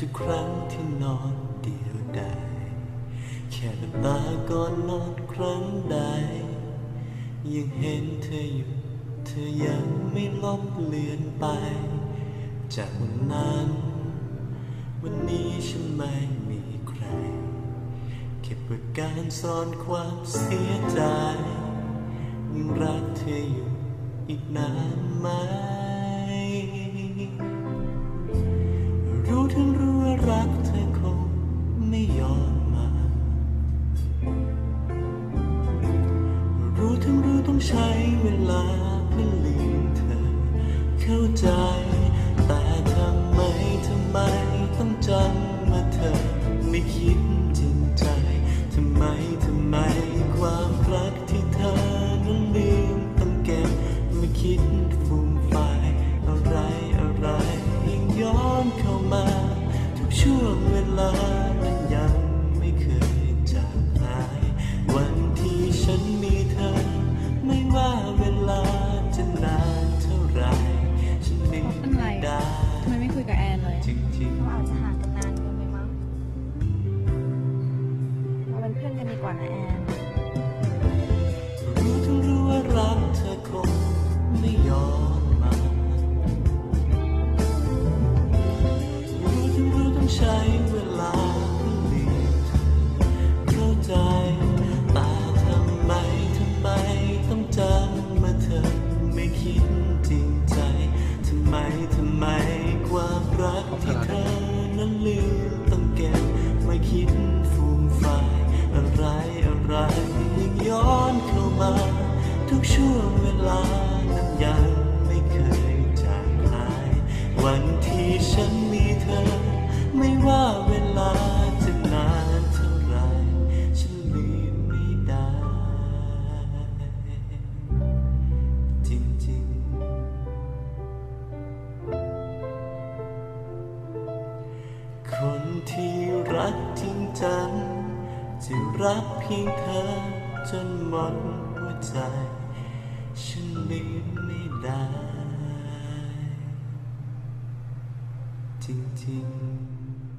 ทุกครั้งที่นอนเดียวดายแค่หลับตาก่อนนอนครั้งใด ยังเห็นเธออยู่ เธอยังไม่ลบเลือนไป จากวันนั้น วันนี้ฉันไม่มีใคร เก็บอาการซ่อนความเสียใจ ยังรักเธออยู่อีกนานไหม ต้องใช้เวลาเพื่อลืมเธอ เข้าใจ แต่ทำไมทำไมต้องจำมาเธอ ไม่คิดจริงใจ ทำไมทำไมความรักที่เธอนั้นลืมต้องเก็บไม่คิดฟูมไฟายอะไรอะไรยังย้อนเข้ามา ทุกช่วงเวลา ว่านะแอนรู้ทั้งรู้ว่ารักเธอคงไม่ยอมมารู้ทั้งรู้ต้องใช้เวลาเปลืมเธอเข้าใจแต่ทำไมทำไมต้องจำมาเธอไม่คิดจริงใจทำไมทำไมความ คนที่รักจริงจังจะรักเพียงเธอจนหมดหัวใจ ฉันลืมไม่ได้ จริงๆ